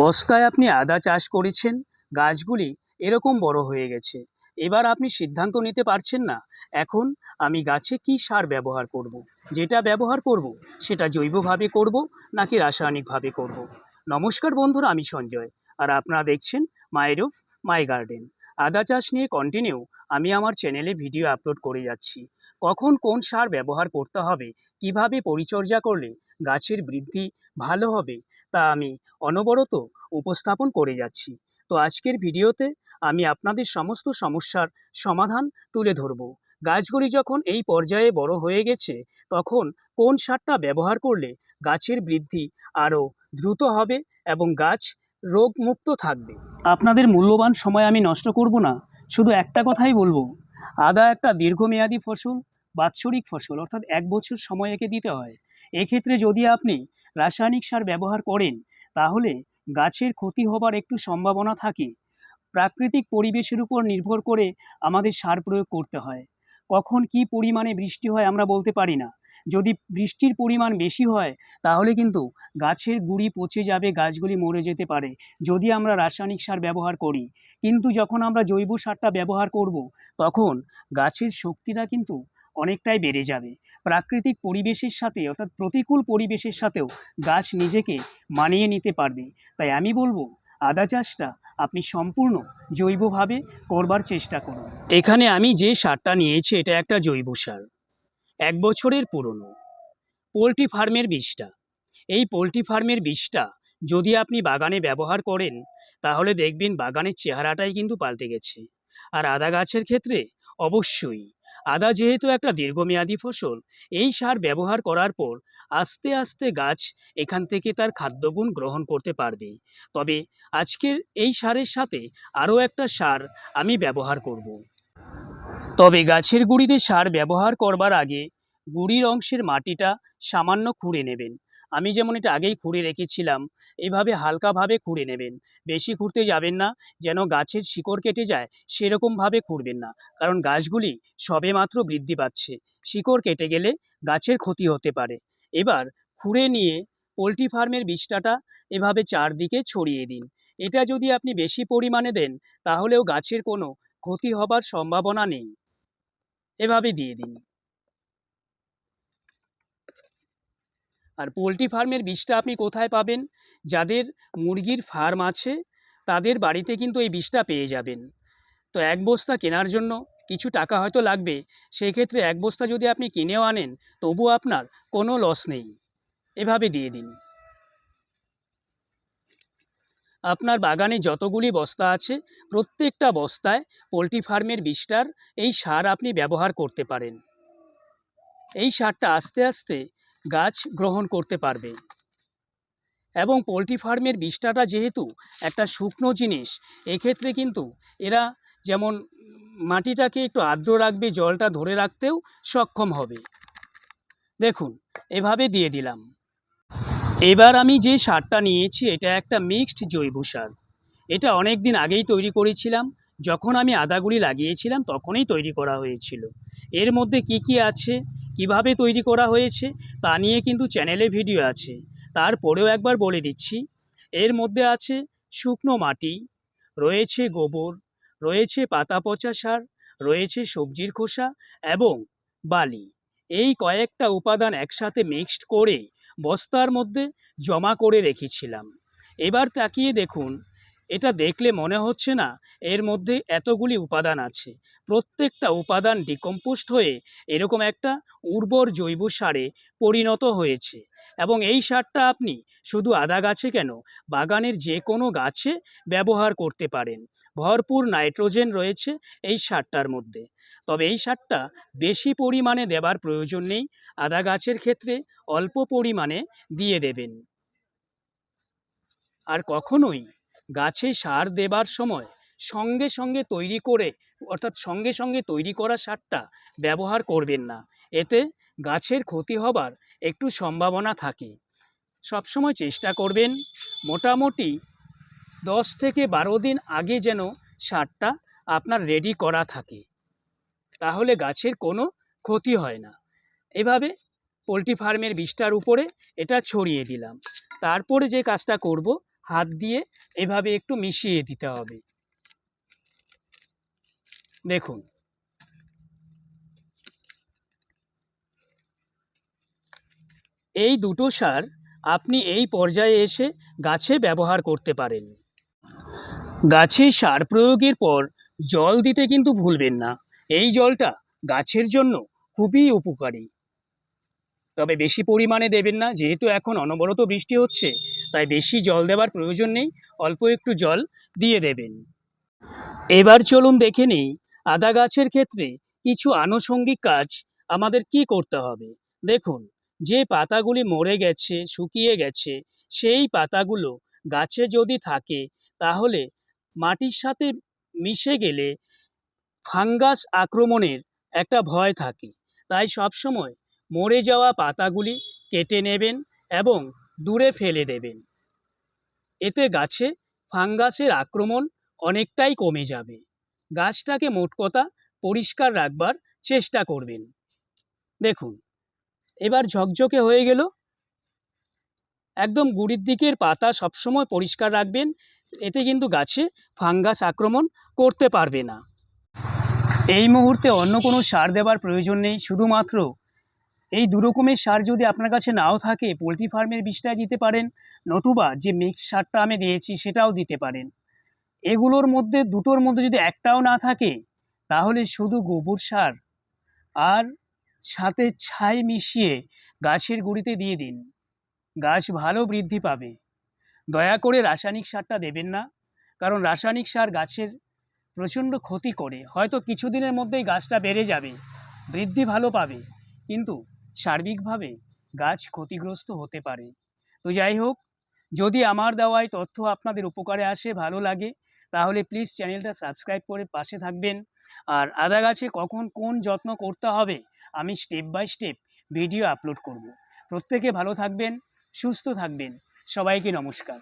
বস্তায় আপনি আদা চাষ করেছেন, গাছগুলি এরকম বড় হয়ে গেছে এবার আপনি সিদ্ধান্ত নিতে পারছেন না, এখন আমি গাছে কি সার ব্যবহার করব। যেটা ব্যবহার করব, সেটা জৈবভাবে করব, নাকি রাসায়নিকভাবে করব। নমস্কার বন্ধুরা, আমি সঞ্জয় আর আপনারা দেখছেন মাই রুফ, মাই গার্ডেন আদা চাষ নিয়ে কন্টিনিউ আমি আমার চ্যানেলে ভিডিও আপলোড করে যাচ্ছি কখন কোন সার ব্যবহার করতে হবে, কীভাবে পরিচর্যা করলে গাছের বৃদ্ধি ভালো হবে, তা আমি অনবরত উপস্থাপন করে যাচ্ছি। তো আজকের ভিডিওতে আমি আপনাদের সমস্ত সমস্যার সমাধান তুলে ধরব। গাছগুলি যখন এই পর্যায়ে বড় হয়ে গেছে, তখন কোন সারটা ব্যবহার করলে গাছের বৃদ্ধি আরও দ্রুত হবে এবং গাছ রোগমুক্ত থাকবে? আপনাদের মূল্যবান সময় আমি নষ্ট করব না, শুধু একটা কথাই বলব। আদা একটা দীর্ঘমেয়াদী ফসল বাৎসরিক ফসল, অর্থাৎ এক বছর সময় একে দিতে হয়। এক্ষেত্রে যদি আপনি রাসায়নিক সার ব্যবহার করেন, তাহলে গাছের ক্ষতি হবার একটু সম্ভাবনা থাকে। প্রাকৃতিক পরিবেশের উপর নির্ভর করে আমাদের সার প্রয়োগ করতে হয়। কখন কি পরিমাণে বৃষ্টি হয় আমরা বলতে পারি না। যদি বৃষ্টির পরিমাণ বেশি হয়, তাহলে কিন্তু গাছের গুড়ি পচে যাবে, গাছগুলি মরে যেতে পারে, যদি আমরা রাসায়নিক সার ব্যবহার করি। কিন্তু যখন আমরা জৈব সারটা ব্যবহার করব, তখন গাছের শক্তিটা কিন্তু অনেকটাই বেড়ে যাবে। প্রাকৃতিক পরিবেশের সাথে, অর্থাৎ প্রতিকূল পরিবেশের সাথেও গাছ নিজেকে মানিয়ে নিতে পারবে। তাই আমি বলব, আদা চাষটা আপনি সম্পূর্ণ জৈবভাবে করবার চেষ্টা করুন। এখানে আমি যে সারটা নিয়েছি, এটা একটা জৈব সার। এক বছরের পুরনো। পোলট্রি ফার্মের বীজটা এই পোলট্রি ফার্মের বীজটা যদি আপনি বাগানে ব্যবহার করেন, তাহলে দেখবেন বাগানের চেহারাটাই কিন্তু পাল্টে গেছে। আর আদা গাছের ক্ষেত্রে অবশ্যই আদা যেহেতু একটা দীর্ঘমেয়াদী ফসল, এই সার ব্যবহার করার পর আস্তে আস্তে গাছ এখান থেকে তার খাদ্যগুণ গ্রহণ করতে পারবে তবে আজকের এই সারের সাথে আরও একটা সার আমি ব্যবহার করব। তবে গাছের গুঁড়িতে সার ব্যবহার করবার আগে গুঁড়ির অংশের মাটিটা সামান্য খুঁড়ে নেবেন আমি যেমন এটা আগেই খুঁড়ে রেখেছিলাম এইভাবে হালকাভাবে খুঁড়ে নেবেন। বেশি খুঁড়তে যাবেন না, যেন গাছের শিকড় কেটে যায়, সেরকমভাবে খুঁড়বেন না, কারণ গাছগুলি সবেমাত্র বৃদ্ধি পাচ্ছে। শিকড় কেটে গেলে গাছের ক্ষতি হতে পারে। এবার খুঁড়ে নিয়ে পোলট্রি ফার্মের বীজটাটা এভাবে চারদিকে ছড়িয়ে দিন। এটা যদি আপনি বেশি পরিমাণে দেন, তাহলেও গাছের কোনো ক্ষতি হবার সম্ভাবনা নেই। এভাবে দিয়ে দিন। আর পোলট্রি ফার্মের বীজটা আপনি কোথায় পাবেন? যাদের মুরগির ফার্ম আছে, তাদের বাড়িতে কিন্তু এই বীজটা পেয়ে যাবেন। তো এক বস্তা কেনার জন্য কিছু টাকা হয়তো লাগবে, সেক্ষেত্রে এক বস্তা যদি আপনি কিনেও আনেন তবু আপনার কোনো লস নেই। এভাবে দিয়ে দিন। আপনার বাগানে যতগুলি বস্তা আছে, প্রত্যেকটা বস্তায় পোলট্রি ফার্মের বীজটার এই সার আপনি ব্যবহার করতে পারেন। এই সারটা আস্তে আস্তে গাছ গ্রহণ করতে পারবে। এবং পোলট্রি ফার্মের বিষ্ঠাটা যেহেতু একটা শুকনো জিনিস, এক্ষেত্রে কিন্তু এরা যেমন মাটিটাকে একটু আর্দ্র রাখবে, জলটা ধরে রাখতেও সক্ষম হবে। দেখুন, এভাবে দিয়ে দিলাম। এবার আমি যে সারটা নিয়েছি, এটা একটা মিক্সড জৈব সার। এটা অনেক দিন আগেই তৈরি করেছিলাম। যখন আমি আদাগুলি লাগিয়েছিলাম, তখনই তৈরি করা হয়েছিল। এর মধ্যে কি কি আছে? কীভাবে তৈরি করা হয়েছে তা নিয়ে কিন্তু চ্যানেলে ভিডিও আছে। তারপরেও একবার বলে দিচ্ছি, এর মধ্যে আছে শুকনো মাটি, রয়েছে গোবর, রয়েছে পাতা পচা সার, রয়েছে সবজির খোসা এবং বালি। এই কয়েকটা উপাদান একসাথে মিক্সড করে বস্তার মধ্যে জমা করে রেখেছিলাম। এবার তাকিয়ে দেখুন এটা দেখলে মনে হচ্ছে না এর মধ্যে এতগুলি উপাদান আছে। প্রত্যেকটা উপাদান ডিকম্পোস্ট হয়ে এরকম একটা উর্বর জৈব সারে পরিণত হয়েছে। এবং এই সারটা আপনি শুধু আদা গাছে কেন, বাগানের যে কোনো গাছে ব্যবহার করতে পারেন। ভরপুর নাইট্রোজেন রয়েছে এই সারটার মধ্যে। তবে এই সারটা বেশি পরিমাণে দেবার প্রয়োজন নেই, আদা গাছের ক্ষেত্রে অল্প পরিমাণে দিয়ে দেবেন। আর কখনোই গাছে সার দেবার সময় সঙ্গে সঙ্গে তৈরি করে, অর্থাৎ সঙ্গে সঙ্গে তৈরি করা সারটা ব্যবহার করবেন না। এতে গাছের ক্ষতি হবার একটু সম্ভাবনা থাকে। সবসময় চেষ্টা করবেন মোটামুটি দশ থেকে বারো দিন আগে যেন সারটা আপনার রেডি করা থাকে। তাহলে গাছের কোনো ক্ষতি হয় না। এভাবে পোলট্রি ফার্মের বীজটার উপরে এটা ছড়িয়ে দিলাম। তারপরে যে কাজটা করব হাত দিয়ে এভাবে একটু মিশিয়ে দিতে হবে। দেখুন। এই দুটো সার আপনি এই পর্যায়ে এসে গাছে ব্যবহার করতে পারেন। গাছে সার প্রয়োগের পর জল দিতে কিন্তু ভুলবেন না। এই জলটা গাছের জন্য খুবই উপকারী। তবে বেশি পরিমাণে দেবেন না, যেহেতু এখন অনবরত বৃষ্টি হচ্ছে তাই বেশি জল দেওয়ার প্রয়োজন নেই, অল্প একটু জল দিয়ে দেবেন। এবার চলুন দেখে নিই, আদা গাছের ক্ষেত্রে কিছু আনুষঙ্গিক কাজ আমাদের কি করতে হবে। দেখুন, যে পাতাগুলি মরে গেছে, শুকিয়ে গেছে, সেই পাতাগুলো গাছে যদি থাকে, তাহলে মাটির সাথে মিশে গেলে ফাঙ্গাস আক্রমণের একটা ভয় থাকে। তাই সবসময় মরে যাওয়া পাতাগুলি কেটে নেবেন এবং দূরে ফেলে দেবেন। এতে গাছে ফাঙ্গাসের আক্রমণ অনেকটাই কমে যাবে। গাছটাকে মোট কথা পরিষ্কার রাখবার চেষ্টা করবেন। দেখুন, এবার ঝকঝকে হয়ে গেল। একদম গুড়ির দিকের পাতা সবসময় পরিষ্কার রাখবেন, এতে কিন্তু গাছে ফাঙ্গাস আক্রমণ করতে পারবে না। এই মুহূর্তে অন্য কোনো সার দেওয়ার প্রয়োজন নেই, শুধুমাত্র এই দু রকমের সার যদি আপনার কাছে নাও থাকে, পোলট্রি ফার্মের বিষটা দিতে পারেন, নতুবা যে মিক্স সারটা আমি দিয়েছি সেটাও দিতে পারেন। এগুলোর মধ্যে, দুটোর মধ্যে যদি একটাও না থাকে, তাহলে শুধু গোবর সার আর সাথে ছাই মিশিয়ে গাছের গুঁড়িতে দিয়ে দিন। গাছ ভালো বৃদ্ধি পাবে। দয়া করে রাসায়নিক সারটা দেবেন না, কারণ রাসায়নিক সার গাছের প্রচণ্ড ক্ষতি করে। হয়তো কিছুদিনের মধ্যেই গাছটা বেড়ে যাবে, বৃদ্ধি ভালো পাবে। কিন্তু সার্বিকভাবে গাছ ক্ষতিগ্রস্ত হতে পারে। তো যাই হোক, যদি আমার দেওয়াই তথ্য আপনাদের উপকারে আসে, ভালো লাগে, তাহলে প্লিজ চ্যানেলটা সাবস্ক্রাইব করে পাশে থাকবেন। আর আদা গাছে কখন কোন যত্ন করতে হবে, আমি step by step video upload করব। প্রত্যেকে ভালো থাকবেন, সুস্থ থাকবেন। সবাইকে নমস্কার।